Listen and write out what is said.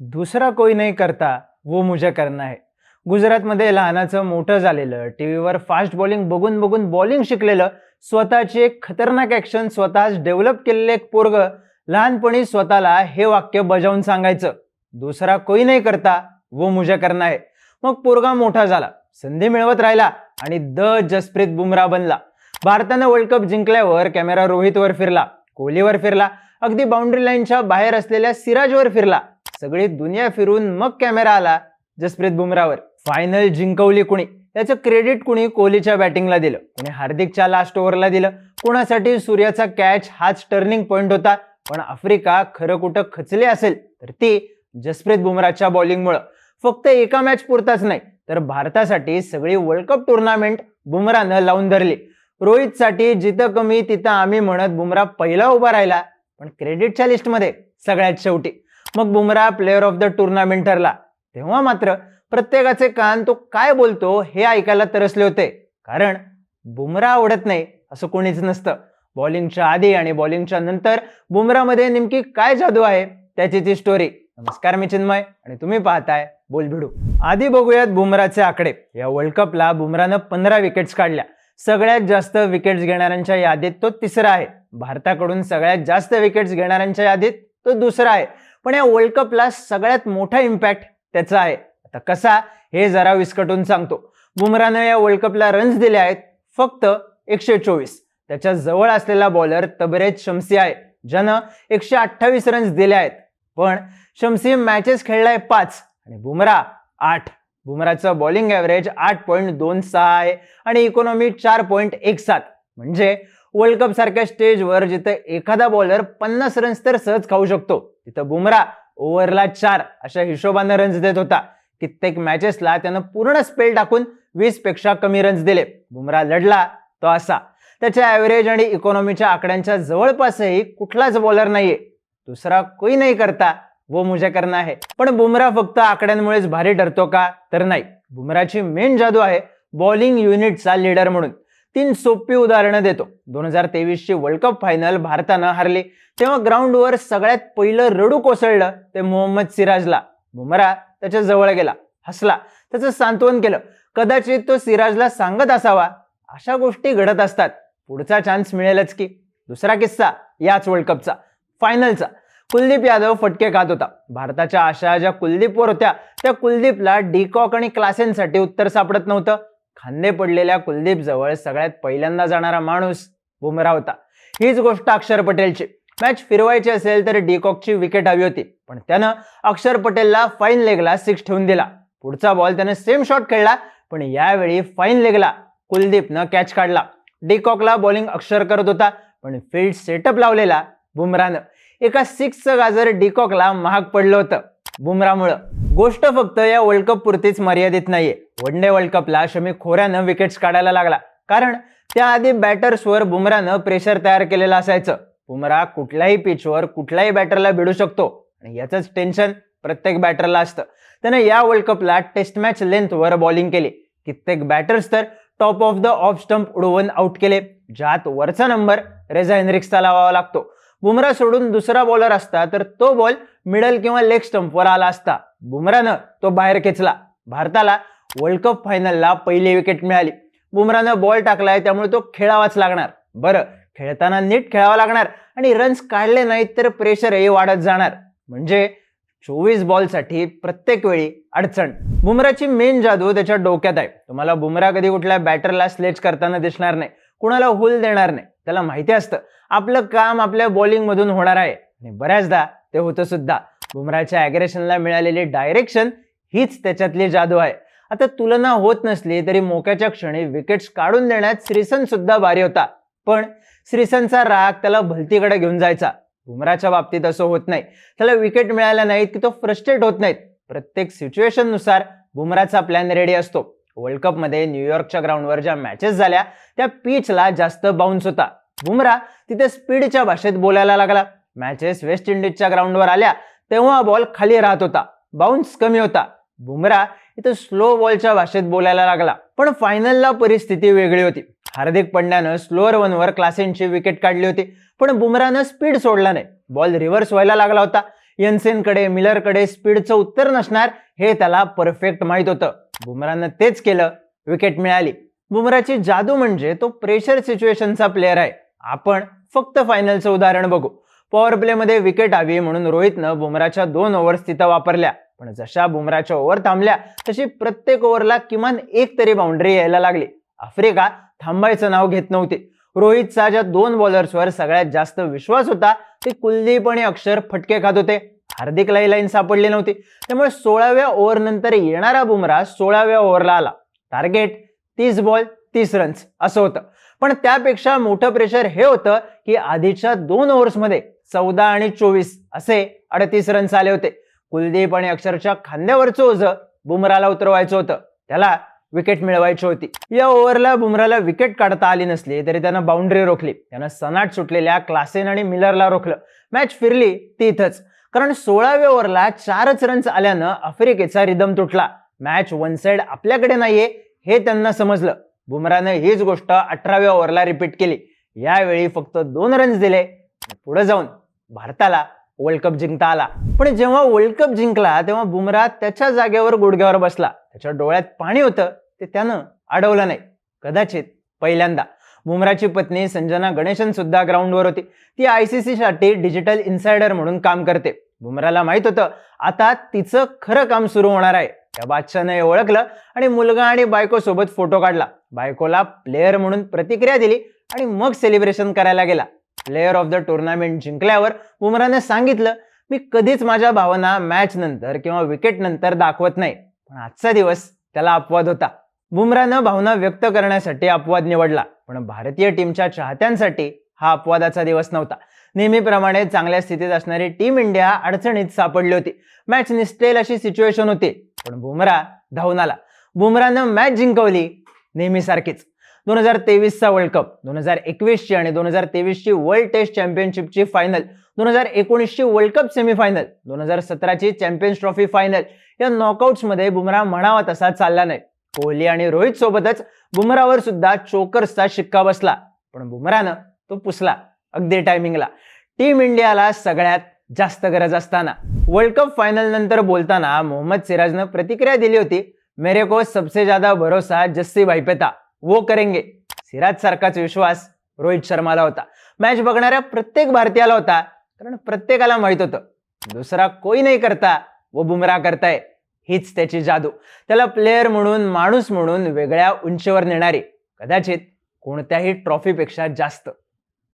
दुसरा कोई नाही करता वो मुझे करणं आहे गुजरातमध्ये लहानाचं मोठं झालेलं टीव्हीवर फास्ट बॉलिंग बघून बघून बॉलिंग शिकलेलं स्वतःची एक खतरनाक ॲक्शन स्वतःच डेव्हलप केलेलं एक पोरग लहानपणी स्वतःला हे वाक्य बजावून सांगायचं दुसरा कोई नाही करता वो मुझे करणं आहे मग पोरगा मोठा झाला संधी मिळवत राहिला आणि द जसप्रीत बुमराह बनला. भारतानं वर्ल्ड कप जिंकल्यावर कॅमेरा रोहितवर फिरला कोहलीवर फिरला अगदी बाउंड्री लाईनच्या बाहेर असलेल्या सिराजवर फिरला. सगळी दुनिया फिरून मग कॅमेरा आला जसप्रीत बुमरावर फायनल जिंकवली कुणी? याचं क्रेडिट कुणी कोहलीच्या बॅटिंगला दिलं? कुणी हार्दिकच्या लास्ट ओव्हरला दिलं? कुणासाठी सूर्याचा कॅच हाच टर्निंग पॉइंट होता? पण आफ्रिका खरं कुठं खचली असेल तर ती जसप्रीत बुमराच्या बॉलिंगमुळं फक्त एका मॅच पुरताच नाही तर भारतासाठी सगळी वर्ल्ड कप टुर्नामेंट बुमरानं लावून धरली. रोहितसाठी जिथं कमी तिथं आम्ही म्हणत बुमरा पहिला उभा राहिला पण क्रेडिटच्या लिस्टमध्ये सगळ्यात शेवटी. मग Bumrah player of the tournament ठरला. तेव्हा मात्र प्रत्येकाचे कान तो काय बोलतो हे ऐकायला तरसले होते. कारण बुमरा आवडत नाही असं कोणीच नसतं. बॉलिंगच्या आधी आणि बॉलिंगच्या नंतर बुमरामध्ये नेमकी काय जादू आहे त्याची ती स्टोरी नमस्कार मी चिन्मय आणि तुम्ही पाहताय बोल भिडू आधी बघूयात बुमराचे आकडे. या वर्ल्ड कपला बुमरानं पंधरा विकेट्स काढल्या. सगळ्यात जास्त विकेट्स घेणाऱ्यांच्या यादीत तो तिसरा आहे. भारताकडून सगळ्यात जास्त विकेट्स घेणाऱ्यांच्या यादीत तो दुसरा आहे. पण या वर्ल्ड कपला सगळ्यात मोठा इम्पॅक्ट त्याचा आहे. आता कसा हे जरा विस्कटून सांगतो. बुमरानं या वर्ल्ड कपला रन्स दिले आहेत फक्त एकशे चोवीस त्याच्याजवळ असलेला बॉलर तबरेज शमसी आहे ज्यानं एकशे अठ्ठावीस रन्स दिले आहेत. पण शमसी मॅचेस खेळलाय पाच आणि बुमरा आठ. बुमराचं बॉलिंग ॲव्हरेज आठ पॉईंट दोन सहा आहे आणि इकॉनॉमी चार पॉईंट एक सात. म्हणजे वर्ल्ड कप सारख्या स्टेजवर जिथं एखादा बॉलर पन्नास रन्स तर सहज खाऊ शकतो. तिथं बुमरा ओव्हरला चार अशा हिशोबानं रन्स देत होता. कित्येक मॅचेसला त्यानं पूर्ण स्पेल टाकून वीसपेक्षा कमी रन्स दिले. बुमरा लढला तो असा. त्याच्या ॲव्हरेज आणि इकॉनॉमीच्या आकड्यांच्या जवळपासही कुठलाच बॉलर नाहीये. दुसरा कोई नाही करता वो मुझे करना आहे पण बुमरा फक्त आकड्यांमुळेच भारी ठरतो का? तर नाही. बुमराची मेन जादू आहे बॉलिंग युनिटचा लीडर म्हणून. तीन सोपी उदाहरणं देतो. दोन हजार तेवीसची वर्ल्ड कप फायनल भारतानं हरली. तेव्हा ग्राउंडवर सगळ्यात पहिलं रडू कोसळलं ते मोहम्मद सिराजला. बुमरा त्याच्याजवळ गेला हसला त्याचं सांत्वन केलं. कदाचित तो सिराजला सांगत असावा अशा गोष्टी घडत असतात. पुढचा चान्स मिळेलच की. दुसरा किस्सा याच वर्ल्ड कपचा फायनलचा कुलदीप यादव फटके खात होता. भारताच्या आशा ज्या कुलदीपवर होत्या त्या कुलदीपला डीकॉक आणि क्लासेनसाठी उत्तर सापडत नव्हतं. खांदे पडलेल्या कुलदीप जवळ सगळ्यात पहिल्यांदा जाणारा माणूस बुमरा होता. हीच गोष्ट अक्षर पटेलची. मॅच फिरवायची असेल तर डीकॉकची विकेट हवी होती. पण त्यानं अक्षर पटेलला फाईन लेगला सिक्स ठेवून दिला. पुढचा बॉल त्यानं सेम शॉट खेळला पण यावेळी फाईन लेगला कुलदीपनं कॅच काढला. डीकॉकला बॉलिंग अक्षर करत होता पण फील्ड सेटअप लावलेला बुमरानं एका सिक्सचं गाजर डीकॉकला महाग पडलं होतं. बुमरामुळं गोष्ट फक्त या वर्ल्ड कप पुरतीच मर्यादित नाहीये. वन डे वर्ल्ड कपला शमी खोऱ्यानं विकेट्स काढायला लागला. कारण त्याआधी बॅटर्सवर बुमरानं प्रेशर तयार केलेलं असायचं. बुमरा कुठल्याही पिचवर कुठल्याही बॅटरला भिडू शकतो. आणि याचंच टेन्शन प्रत्येक बॅटरला असतं. त्यानं या वर्ल्ड कपला टेस्ट मॅच लेंथवर बॉलिंग केली. कित्येक बॅटर्स तर top of the off stump उडवून आउट केले. ज्यात वरचा नंबर रेझा हेनरिक्सचा लावावा लागतो. बुमरा सोडून दुसरा बॉलर असता तर तो बॉल मिडल किंवा लेग स्टंपवर आला असता. बुमरानं तो बाहेर खेचला. भारताला वर्ल्ड कप फायनलला पहिली विकेट मिळाली. बुमरानं बॉल टाकलाय त्यामुळे तो खेळावाच लागणार. बरं खेळताना नीट खेळावा लागणार आणि रन्स काढले नाहीत तर प्रेशरही वाढत जाणार. म्हणजे चोवीस बॉलसाठी प्रत्येक वेळी अडचण. बुमराची मेन जादू त्याच्या डोक्यात आहे. तुम्हाला बुमरा कधी कुठल्या बॅटरला स्लेच करताना दिसणार नाही. कुणाला हुल देणार नाही. त्याला माहिती असतं. आपलं काम आपल्या बॉलिंगमधून होणार आहे. आणि बऱ्याचदा ते होतं सुद्धा. बुमराच्या अॅग्रेशनला मिळालेली डायरेक्शन हीच त्याच्यातली जादू आहे. आता तुलना होत नसली तरी मोक्याच्या क्षणी विकेट्स काढून देण्यात श्रीसन सुद्धा भारी होता. पण श्रीसनचा राग त्याला भलतीकडे घेऊन जायचा. बुमराच्या बाबतीत असं होत नाही. त्याला विकेट मिळाल्या नाहीत की तो फ्रस्ट्रेट होत नाहीत. प्रत्येक सिच्युएशननुसार बुमराचा प्लॅन रेडी असतो. वर्ल्ड कपमध्ये न्यूयॉर्कच्या ग्राउंडवर ज्या मॅचेस झाल्या त्या पिचला जास्त बाउन्स होता. बुमरा तिथे स्पीडच्या भाषेत बोलायला लागला. मॅचेस वेस्ट इंडिजच्या ग्राउंडवर आल्या तेव्हा बॉल खाली राहत होता. बाउन्स कमी होता. बुमरा इथं स्लो बॉलच्या भाषेत बोलायला लागला. पण फायनलला परिस्थिती वेगळी होती. हार्दिक पंड्यानं स्लोअर वनवर क्लासेनची विकेट काढली होती. पण बुमरानं स्पीड सोडला नाही. बॉल रिव्हर्स व्हायला लागला होता. यन्सेनकडे मिलरकडे स्पीडचं उत्तर नसणार हे त्याला परफेक्ट माहीत होतं. बुमरानं तेच केलं विकेट मिळाली. बुमराची जादू म्हणजे तो प्रेशर सिच्युएशनचा प्लेअर आहे. आपण फक्त फायनलचं उदाहरण बघू. पॉवर प्लेमध्ये विकेट हवी म्हणून रोहितनं बुमराच्या दोन ओव्हर्स तिथं वापरल्या. पण जशा बुमराच्या ओव्हर थांबल्या तशी प्रत्येक ओव्हरला किमान एक तरी बाउंड्री यायला लागली. आफ्रिका थांबायचं नाव घेत नव्हती. रोहितचा ज्या दोन बॉलर्सवर सगळ्यात जास्त विश्वास होता ते कुलदीप आणि अक्षर फटके खात होते. हार्दिकला ही लाईन सापडली नव्हती. त्यामुळे सोळाव्या ओव्हर नंतर येणारा बुमरा सोळाव्या ओव्हरला आला. टार्गेट तीस बॉल तीस रन्स असं होतं. पण त्यापेक्षा मोठं प्रेशर हे होतं की आधीच्या दोन ओव्हर्समध्ये चौदा आणि चोवीस असे अडतीस रन्स आले होते. कुलदीप आणि अक्षरच्या खांद्यावरचं ओझं बुमराला उतरवायचं होतं. त्याला विकेट मिळवायची होती. या ओव्हरला बुमराला विकेट काढता आली नसली तरी त्यानं बाउंड्री रोखली. त्यानं सनाट सुटलेल्या क्लासेन आणि मिलरला रोखलं. मॅच फिरली ती इथंच. कारण सोळाव्या ओव्हरला चारच रन्स आल्यानं आफ्रिकेचा रिदम तुटला. मॅच वन साइड आपल्याकडे नाहीये हे त्यांना समजलं. बुमरानं हीच गोष्ट अठराव्या ओव्हरला रिपीट केली. यावेळी फक्त दोन रन्स दिले पुढे जाऊन भारताला वर्ल्ड कप जिंकता आला. पण जेव्हा वर्ल्ड कप जिंकला तेव्हा बुमरा त्याच्या जागेवर गुडघ्यावर बसला. त्याच्या डोळ्यात पाणी होतं ते त्यानं अडवलं नाही. कदाचित पहिल्यांदा. बुमराची पत्नी संजना गणेशन सुद्धा ग्राउंडवर होती. ती आय सी सी साठी डिजिटल इन्सायडर म्हणून काम करते. बुमराला माहीत होतं आता तिचं खरं काम सुरू होणार आहे. त्या बादशानं हे ओळखलं आणि मुलगा आणि बायको सोबत फोटो काढला. बायकोला प्लेअर म्हणून प्रतिक्रिया दिली आणि मग सेलिब्रेशन करायला गेला. प्लेअर ऑफ द टुर्नामेंट जिंकल्यावर बुमराने सांगितलं मी कधीच माझ्या भावना मॅच नंतर किंवा विकेट नंतर दाखवत नाही. पण आजचा दिवस त्याला अपवाद होता. बुमरानं भावना व्यक्त करण्यासाठी अपवाद निवडला. पण भारतीय टीमच्या चाहत्यांसाठी हा अपवादाचा दिवस नव्हता. नेहमीप्रमाणे चांगल्या स्थितीत असणारी टीम इंडिया अडचणीत सापडली होती. मॅच निसटेल अशी सिच्युएशन होती पण बुमरा धावून आला. बुमरानं मॅच जिंकवली नेहमीसारखीच. दोन हजार तेवीसचा वर्ल्ड कप दोन हजार एकवीसची आणि दोन हजार तेवीसची वर्ल्ड टेस्ट चॅम्पियनशिपची फायनल दोन हजार एकोणीसची वर्ल्ड कप सेमीफायनल दोन हजार सतराची चॅम्पियन्स ट्रॉफी फायनल या नॉकआउट्समध्ये बुमरा म्हणावा तसा चालला नाही. कोहली आणि रोहित सोबतच बुमरावर सुद्धा चोकर्सचा शिक्का बसला. पण बुमरानं तो पुसला अगदी टायमिंगला टीम इंडियाला सगळ्यात जास्त गरज असताना. वर्ल्ड कप फायनल नंतर बोलताना मोहम्मद सिराजनं प्रतिक्रिया दिली होती मेरे को सबसे ज्यादा भरोसा जस्सी भाईपेता वो करेंगे. सिराज सारखाच विश्वास रोहित शर्माला होता. मॅच बघणाऱ्या प्रत्येक भारतीयाला होता कारण प्रत्येकाला माहीत होतं दुसरा कोई नाही करता वो बुमरा करताय. हीच त्याची जादू. त्याला प्लेअर म्हणून माणूस म्हणून वेगळ्या उंचीवर नेणारी कदाचित कोणत्याही ट्रॉफीपेक्षा जास्त.